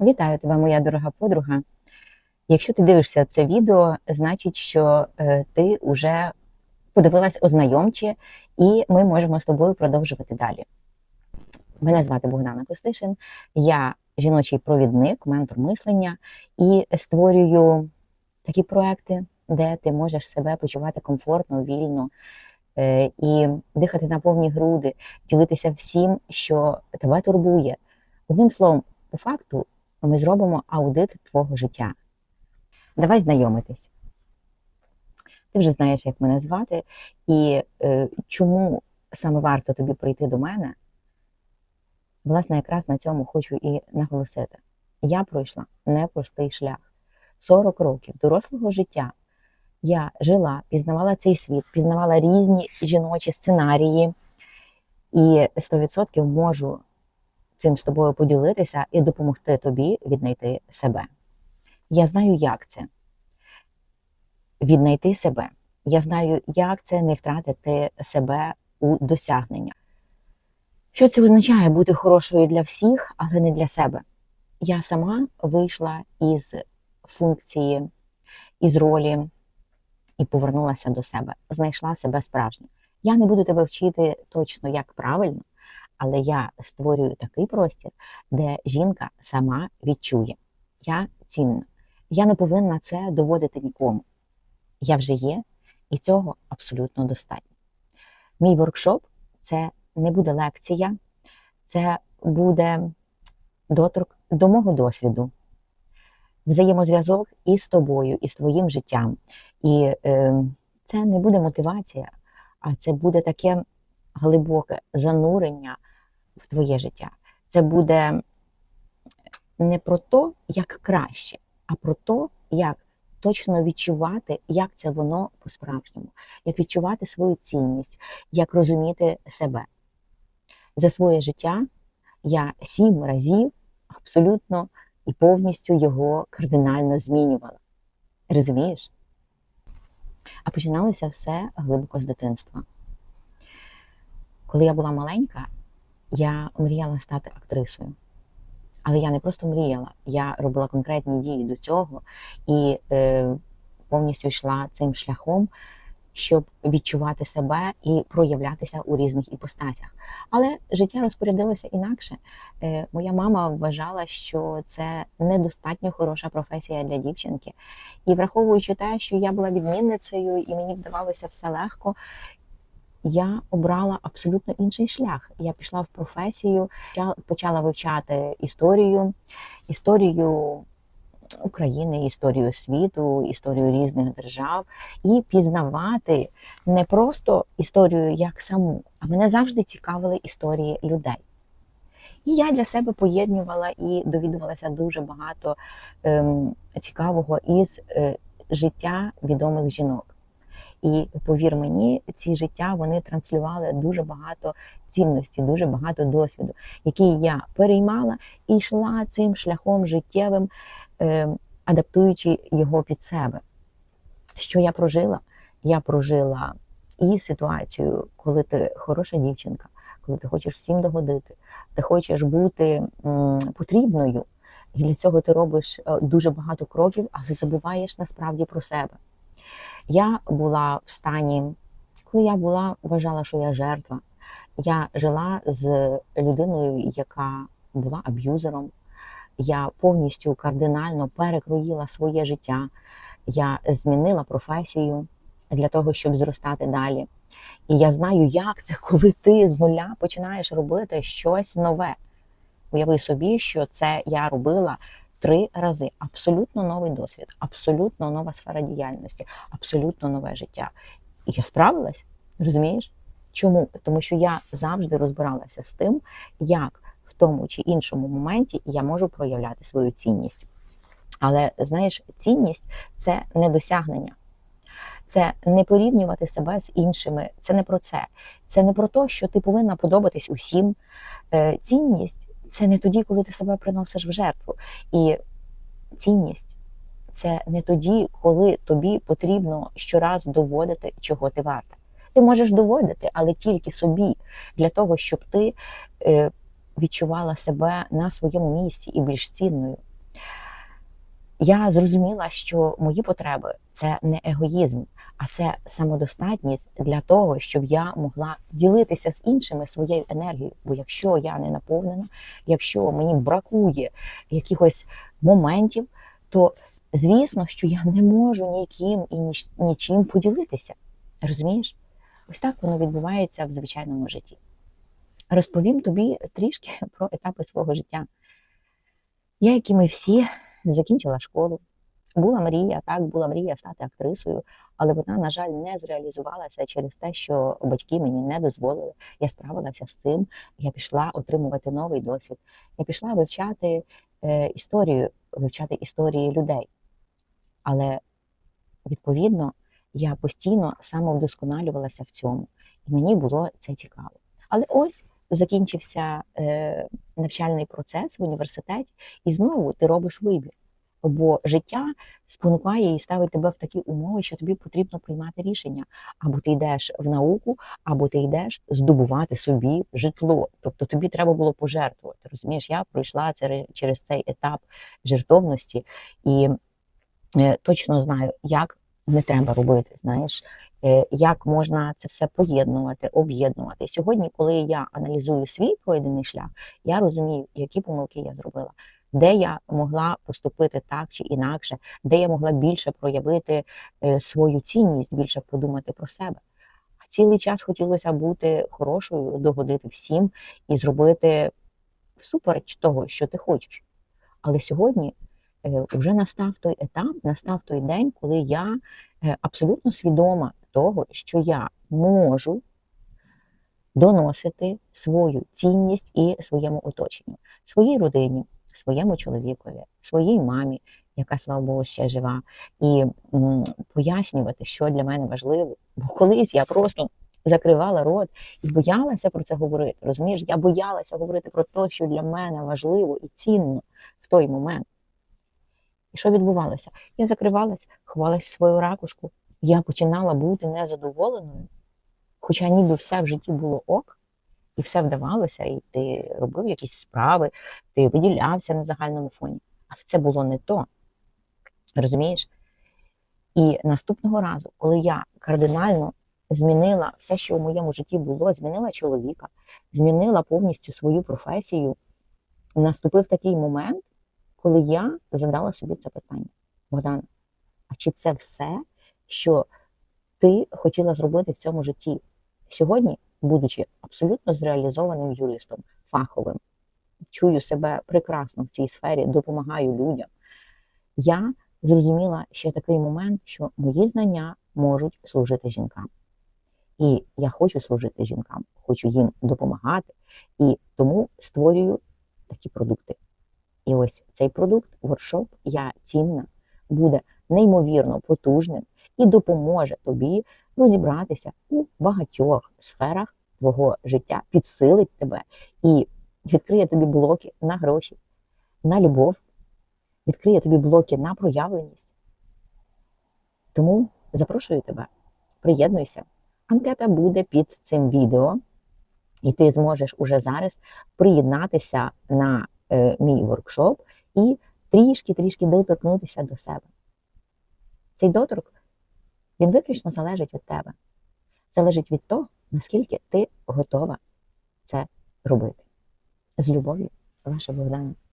Вітаю тебе, моя дорога подруга. Якщо ти дивишся це відео, значить, що е, ти вже подивилась ознайомче, і ми можемо з тобою продовжувати далі. Мене звати Богдана Костишин, я жіночий провідник, ментор мислення і створюю такі проекти, де ти можеш себе почувати комфортно, вільно е, і дихати на повні груди, ділитися всім, що тебе турбує. Одним словом, по факту, ми зробимо аудит твого життя. Давай знайомитись. Ти вже знаєш, як мене звати, і е, чому саме варто тобі прийти до мене. Власне, якраз на цьому хочу і наголосити. Я пройшла непростий шлях. 40 років дорослого життя я жила, пізнавала цей світ, пізнавала різні жіночі сценарії, і 100% можу цим з тобою поділитися і допомогти тобі віднайти себе. Я знаю, як це віднайти себе. Я знаю, як це не втратити себе у досягнення. Що це означає бути хорошою для всіх, але не для себе? Я сама вийшла із функції, із ролі і повернулася до себе, знайшла себе справжньо. Я не буду тебе вчити точно, як правильно, але я створюю такий простір, де жінка сама відчує: я цінна, я не повинна це доводити нікому. Я вже є, і цього абсолютно достатньо. Мій воркшоп це не буде лекція, це буде доторк до мого досвіду, взаємозв'язок із тобою, і з твоїм життям. І е, це не буде мотивація, а це буде таке глибоке занурення в твоє життя. Це буде не про те, як краще, а про те, як точно відчувати, як це воно по-справжньому, як відчувати свою цінність, як розуміти себе. За своє життя я сім разів абсолютно і повністю його кардинально змінювала. Розумієш? А починалося все глибоко з дитинства. Коли я була маленька, я мріяла стати актрисою. Але я не просто мріяла, я робила конкретні дії до цього і е, повністю йшла цим шляхом, щоб відчувати себе і проявлятися у різних іпостасях. Але життя розпорядилося інакше. Е, моя мама вважала, що це недостатньо хороша професія для дівчинки. І враховуючи те, що я була відмінницею і мені вдавалося все легко, я обрала абсолютно інший шлях. Я пішла в професію, почала вивчати історію, історію України, історію світу, історію різних держав і пізнавати не просто історію як саму, а мене завжди цікавили історії людей. І я для себе поєднувала і довідувалася дуже багато ем, цікавого із е, життя відомих жінок. І повір мені, ці життя вони транслювали дуже багато цінності, дуже багато досвіду, який я переймала і йшла цим шляхом життєвим, е, адаптуючи його під себе. Що я прожила? Я прожила і ситуацію, коли ти хороша дівчинка, коли ти хочеш всім догодити, ти хочеш бути потрібною, і для цього ти робиш е, дуже багато кроків, але забуваєш насправді про себе. Я була в стані, коли я була, вважала, що я жертва. Я жила з людиною, яка була аб'юзером. Я повністю кардинально перекроїла своє життя. Я змінила професію для того, щоб зростати далі. І я знаю, як це, коли ти з нуля починаєш робити щось нове. Уяви собі, що це я робила три рази. Абсолютно новий досвід, абсолютно нова сфера діяльності, абсолютно нове життя. І я справилась, розумієш? Чому? Тому що я завжди розбиралася з тим, як в тому чи іншому моменті я можу проявляти свою цінність. Але знаєш, цінність це не досягнення. Це не порівнювати себе з іншими. Це не про це. Це не про те, що ти повинна подобатись усім. Е, цінність це не тоді, коли ти себе приносиш в жертву. І цінність це не тоді, коли тобі потрібно щораз доводити, чого ти варта. Ти можеш доводити, але тільки собі, для того, щоб ти е, відчувала себе на своєму місці і більш цінною. Я зрозуміла, що мої потреби це не егоїзм, а це самодостатність для того, щоб я могла ділитися з іншими своєю енергією. Бо якщо я не наповнена, якщо мені бракує якихось моментів, то звісно, що я не можу ніким і нічим поділитися. Розумієш? Ось так воно відбувається в звичайному житті. Розповім тобі трішки про етапи свого життя. Я, як і ми всі, закінчила школу. Була мрія, так, була мрія стати актрисою, але вона, на жаль, не зреалізувалася через те, що батьки мені не дозволили. Я справилася з цим. Я пішла отримувати новий досвід. Я пішла вивчати е, історію, вивчати історії людей. Але відповідно я постійно самовдосконалювалася в цьому, і мені було це цікаво. Але ось закінчився е, навчальний процес в університеті, і знову ти робиш вибір. Бо життя спонукає і ставить тебе в такі умови, що тобі потрібно приймати рішення. Або ти йдеш в науку, або ти йдеш здобувати собі житло. Тобто тобі треба було пожертвувати. Розумієш, я пройшла це через цей етап жертовності і е, точно знаю, як не треба робити. Знаєш, е, як можна це все поєднувати, об'єднувати. Сьогодні, коли я аналізую свій пройдений шлях, я розумію, які помилки я зробила, де я могла поступити так чи інакше, де я могла більше проявити е, свою цінність, більше подумати про себе. А цілий час хотілося бути хорошою, догодити всім і зробити всупереч того, що ти хочеш. Але сьогодні вже настав той етап, настав той день, коли я е, абсолютно свідома того, що я можу доносити свою цінність і своєму оточенню, своїй родині, своєму чоловікові, своїй мамі, яка, слава Богу, ще жива, і пояснювати, що для мене важливо. Бо колись я просто закривала рот і боялася про це говорити. Розумієш, я боялася говорити про те, що для мене важливо і цінно в той момент. І що відбувалося? Я закривалась, ховалась в свою ракушку. Я починала бути незадоволеною, хоча ніби все в житті було ок, і все вдавалося, і ти робив якісь справи, ти виділявся на загальному фоні. Але це було не то. Розумієш? І наступного разу, коли я кардинально змінила все, що в моєму житті було, змінила чоловіка, змінила повністю свою професію, наступив такий момент, коли я задала собі це питання: Богдан, а чи це все, що ти хотіла зробити в цьому житті? Сьогодні, будучи абсолютно зреалізованим юристом, фаховим, чую себе прекрасно в цій сфері, допомагаю людям. Я зрозуміла ще такий момент, що мої знання можуть служити жінкам. І я хочу служити жінкам, хочу їм допомагати, і тому створюю такі продукти. І ось цей продукт, воркшоп, я цінна, буде неймовірно потужним і допоможе тобі розібратися у багатьох сферах твого життя, підсилить тебе і відкриє тобі блоки на гроші, на любов, відкриє тобі блоки на проявленість. Тому запрошую тебе, приєднуйся. Анкета буде під цим відео, і ти зможеш уже зараз приєднатися на мій воркшоп і трішки-трішки доторкнутися до себе. Цей доторк, він виключно залежить від тебе. Залежить від того, наскільки ти готова це робити. З любов'ю, ваша Богдана.